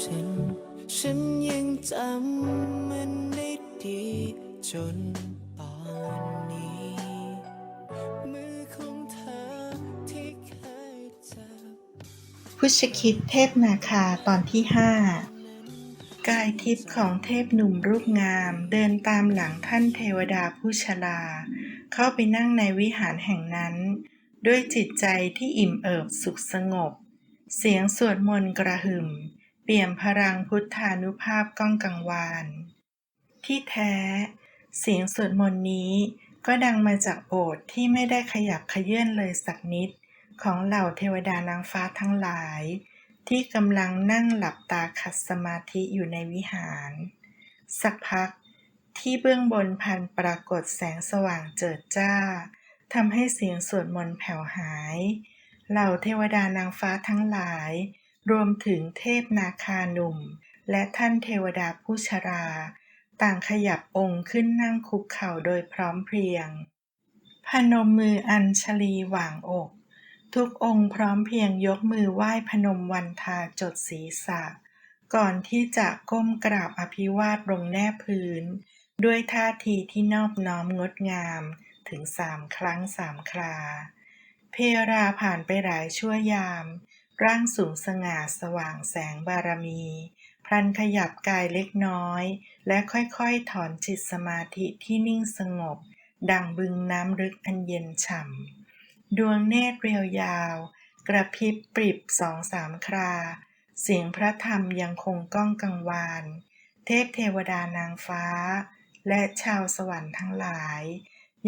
ฉันฉันยังจำมันได้ดีจน พุชคิดเทพนาคาตอนที่ห้ากายทิพย์ของเทพหนุ่มรูปงาม เดินตามหลังท่านเทวดาผู้ชราเข้าไปนั่งในวิหารแห่งนั้น ด้วยจิตใจที่อิ่มเอิบสุขสงบ เสียงสวดมนต์กระหึ่ม เปี่ยมพลังพุทธานุภาพก้องกังวาน ที่แท้ เสียงสวดมนต์นี้ก็ดังมาจากโอษฐ์ที่ไม่ได้ขยับขยื่นเลยสักนิด ของเหล่าเทวดานางฟ้าทั้งหลาย ที่กำลังนั่งหลับตาขัดสมาธิอยู่ในวิหาร สักพักที่เบื้องบนพันปรากฏแสงสว่างเจิดจ้าทำให้เสียงสวดมนต์แผ่วหาย เหล่าเทวดานางฟ้าทั้งหลาย รวมถึงเทพนาคาหนุ่ม และท่านเทวดาผู้ชรา ต่างขยับองค์ขึ้นนั่งคุกเข่าโดยพร้อมเพรียง พนมมืออัญชลีหว่างอก ทุกองค์พร้อมเพรียงยกมือไหว้พนมวันทาจดศีรษะ ก่อนที่จะก้มกราบอภิวาทลงแนบพื้น ด้วยท่าทีที่นอบน้อมงดงามถึงสามครั้งสามครา เพราผ่านไปหลายชั่วยาม ร่างสูงสง่าสว่างแสงบารมี พลันขยับกายเล็กน้อย และค่อยๆถอนจิตสมาธิที่นิ่งสงบ ดังบึงน้ำลึกอันเย็นฉ่ำ ดวงเนตรเรียวยาว กระพริบปริบสองสามครา เสียงพระธรรมยังคงก้องกังวาน เทพเทวดานางฟ้า และชาวสวรรค์ทั้งหลาย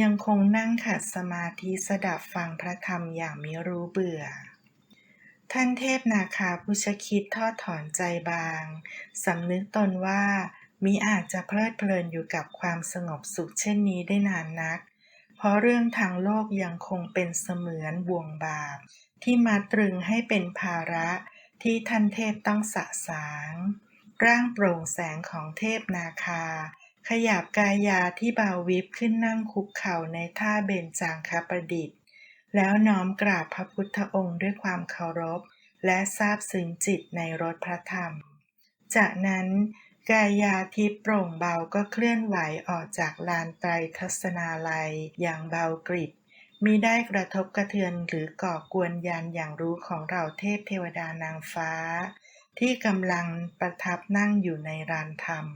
ยังคงนั่งขัดสมาธิสดับฟังพระธรรมอย่างมิรู้เบื่อท่านเทพนาคาผู้ชคิดทอดถอนใจบาง สำนึกตนว่ามิอาจจะเพลิดเพลินอยู่กับความสงบสุขเช่นนี้ได้นานนัก ราะเรื่องทางโลกยังคงเป็นเสมือนบ่วงบาปที่มาตรึงให้เป็นภาระที่ท่านเทพต้องสะสาง ร่างโปร่งแสงของเทพนาคา ขยับกายาที่เบาวิบขึ้นนั่งคุกเข่าในท่าเบญจางคประดิษฐ์ แล้วน้อมกราบพระพุทธองค์ด้วยความเคารพ และซาบซึ้งจิตในรสพระธรรม จากนั้น กายาทิพย์โปร่งเบาก็เคลื่อนไหวออกจากลานไตรทัศนาลัยอย่างเบากริบมิได้กระทบกระเทือนหรือก่อกวนยานอย่างรู้ของเราเทพเทวดานางฟ้า ที่กำลังประทับนั่งอยู่ในรานธรรม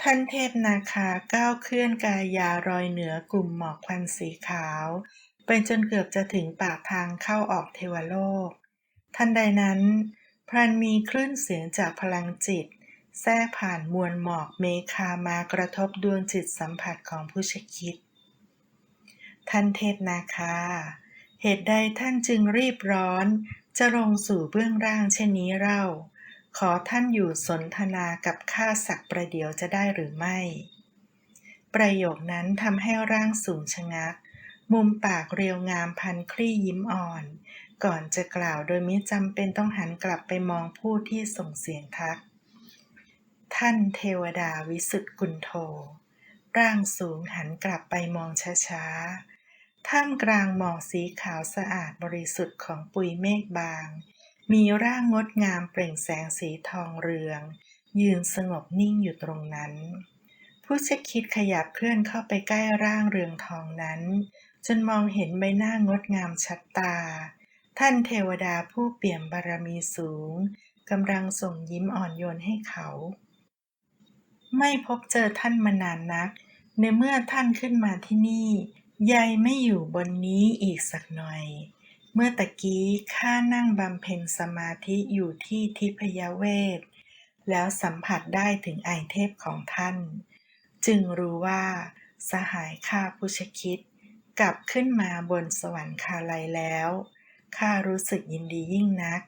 ท่านเทพนาคาก้าวเคลื่อนกายารอยเหนือกลุ่มหมอกควันสีขาว ไปจนเกือบจะถึงปากทางเข้าออกเทวโลก ทันใดนั้น พลันมีคลื่นเสียงจากพลังจิต แทรกผ่านมวลหมอกเมฆามากระทบดวงจิตสัมผัสของผู้ชคิด ท่านเทพนาคา เหตุใดท่านจึงรีบร้อน จะลงสู่เบื้องล่างเช่นนี้เล่า ขอท่านอยู่สนทนากับข้าสักประเดี๋ยวจะได้หรือไม่ ประโยคนั้นทำให้ร่างสูงชะงัก มุมปากเรียวงามพันคลี่ยิ้มอ่อน ก่อนจะกล่าวโดยมิจำเป็นต้องหันกลับไปมองผู้ที่ส่งเสียงทัก ท่านเทวดาวิสุทธิกุณโท ร่างสูงหันกลับไปมองช้าๆ ท่ามกลางหมอกสีขาวสะอาดบริสุทธิ์ของปุยเมฆบาง มีร่างงดงามเปล่งแสงสีทองเรือง ยืนสงบนิ่งอยู่ตรงนั้นผู้ชคิดขยับเคลื่อนเข้าไปใกล้ร่างเรืองทองนั้น จนมองเห็นใบหน้างดงามชัดตา ท่านเทวดาผู้เปี่ยมบารมีสูงกำลังส่งยิ้มอ่อนโยนให้เขา ไม่พบเจอท่านมานานนัก ในเมื่อท่านขึ้นมาที่นี่ยายไม่อยู่บนนี้อีกสักหน่อย เมื่อตะกี้ข้านั่งบำเพ็ญสมาธิอยู่ที่ทิพยเวท แล้วสัมผัสได้ถึงไอเทพของท่าน จึงรู้ว่า สหายข้าผู้ชคิด กลับขึ้นมาบนสวรรคาลัยแล้ว ข้ารู้สึกยินดียิ่งนัก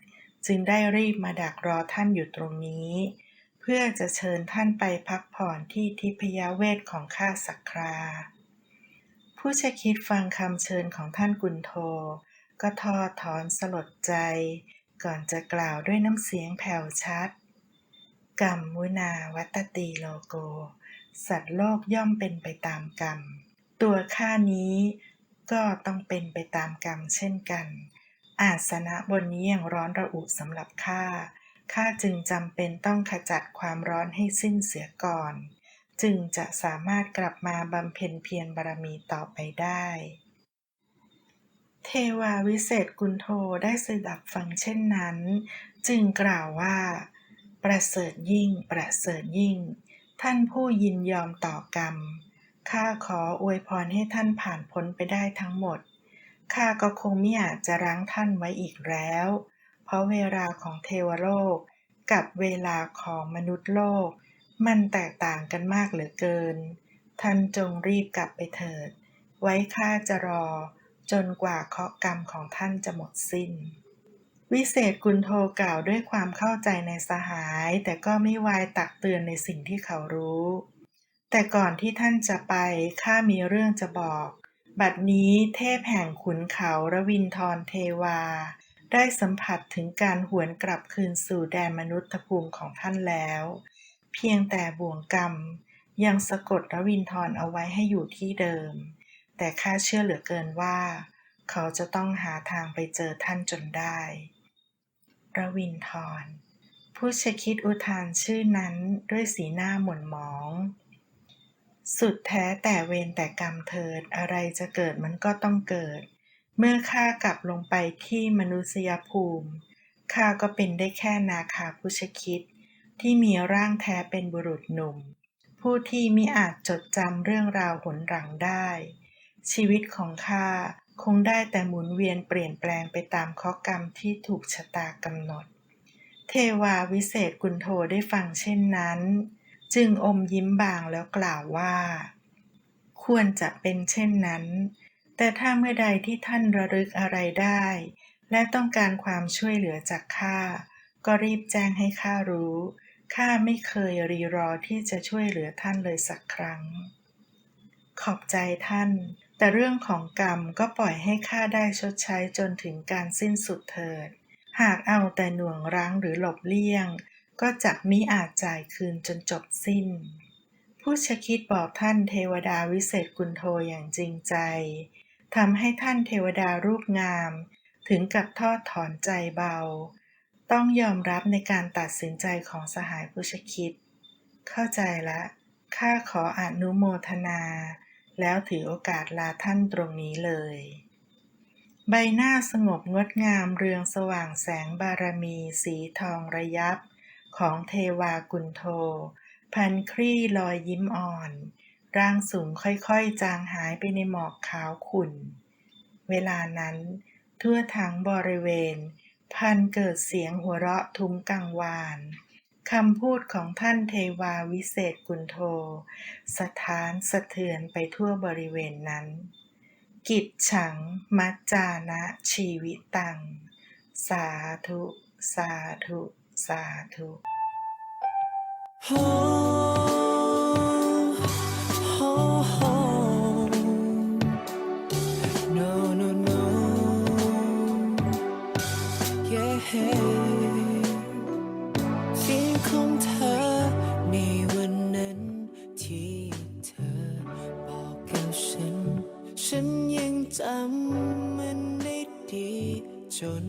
จึงได้รีบมาดักรอท่านอยู่ตรงนี้ เพื่อจะเชิญท่านไปพักผ่อนที่ทิพยเวทของข้าสักคราผผู้ชคิดฟังคำเชิญของท่านกุนโท ก็ทอดถอนสลดใจ ก่อนจะกล่าวด้วยน้ำเสียงแผ่วชัดกรรมมุนาวัตตีโลโก สัตว์โลกย่อมเป็นไปตามกรรม ตัวข้านี้ก็ต้องเป็นไปตามกรรมเช่นกัน อาสนะบนนี้ยังร้อนระอุสำหรับข้า ข้าจึงจำเป็นต้องขจัดความร้อนให้สิ้นเสียก่อน จึงจะสามารถกลับมาบำเพ็ญเพียรบารมีต่อไปได้ เทวาวิเศษกุณโทได้สดับฟังเช่นนั้น จึงกล่าวว่า ประเสริฐยิ่ง ประเสริฐยิ่ง ท่านผู้ยินยอมต่อกรรม ข้าขออวยพรให้ท่านผ่านพ้นไปได้ทั้งหมด ข้าก็คงไม่อาจจะรั้งท่านไว้อีกแล้ว เพราะเวลาของเทวโลกกับเวลาของมนุษย์โลก มันแตกต่างกันมากเหลือเกิน ท่านจงรีบกลับไปเถิด ไว้ข้าจะรอ จนกว่าเคราะห์กรรมของท่านจะหมดสิ้น วิเศษกุณโทกล่าวด้วยความเข้าใจในสหาย แต่ก็ไม่วายตักเตือนในสิ่งที่เขารู้ แต่ก่อนที่ท่านจะไปข้ามีเรื่องจะบอก บัดนี้เทพแห่งขุนเขาระวินทรเทวา ได้สัมผัสถึงการหวนกลับคืนสู่แดนมนุษย์ภูมิของท่านแล้ว เพียงแต่บ่วงกรรม ยังสะกดระวินทรเอาไว้ให้อยู่ที่เดิม แต่ข้าเชื่อเหลือเกินว่า เขาจะต้องหาทางไปเจอท่านจนได้ระวินทรผู้ชคิดอุทานชื่อนั้นด้วยสีหน้าหม่นหมอง สุดแท้แต่เวรแต่กรรมเถิดอะไรจะเกิดมันก็ต้องเกิด เมื่อข้ากลับลงไปที่มนุษยภูมิข้าก็เป็นได้แค่นาคาผู้ชคิด ที่มีร่างแท้เป็นบุรุษหนุ่ม ผู้ที่มิอาจจดจำเรื่องราวหนหลังได้ ชีวิตของข้าคงได้แต่หมุนเวียนเปลี่ยนแปลงไปตามข้อกรรมที่ถูกชะตากำหนด เทวาวิเศษกุณโทได้ฟังเช่นนั้น จึงอมยิ้มบางแล้วกล่าวว่า ควรจะเป็นเช่นนั้น แต่ถ้าเมื่อใดที่ท่านระลึกอะไรได้ และต้องการความช่วยเหลือจากข้าก็รีบแจ้งให้ข้ารู้ข้าไม่เคยรีรอที่จะช่วยเหลือท่านเลยสักครั้ง ขอบใจท่าน แต่เรื่องของกรรมก็ปล่อยให้ข้าได้ชดใช้จนถึงการสิ้นสุดเถิด หากเอาแต่หน่วงรั้งหรือหลบเลี่ยง ก็จักมิอาจจ่ายคืนจนจบสิ้น ผู้ชคิดบอกท่านเทวดาวิเศษกุณโทอย่างจริงใจทำให้ท่านเทวดารูปงาม ถึงกับทอดถอนใจเบา ต้องยอมรับในการตัดสินใจของสหายผู้ชคิด เข้าใจละ ข้าขออนุโมทนา แล้วถือโอกาสลาท่านตรงนี้เลย ใบหน้าสงบงดงามเรืองสว่างแสงบารมีสีทองระยับ ของเทวากุณโท พันครี่ลอยยิ้มอ่อน ร่างสูงค่อยๆ จางหายไปในหมอกขาวขุ่น เวลานั้น ทั่วทั้งบริเวณ พันเกิดเสียงหัวเราะทุ้มกังวานคำพูดของท่านเทวาวิเศษกุณโท สถานสะเทือนไปทั่วบริเวณนั้น กิจฉัง มัจจานะชีวิตัง สาธุ สาธุ สาธุ Oh, oh, oh. No, no, no. Yeah. เสียงของเธอในวันนั้นที่เธอบอกกับฉันฉันยังจำมันได้ดีจน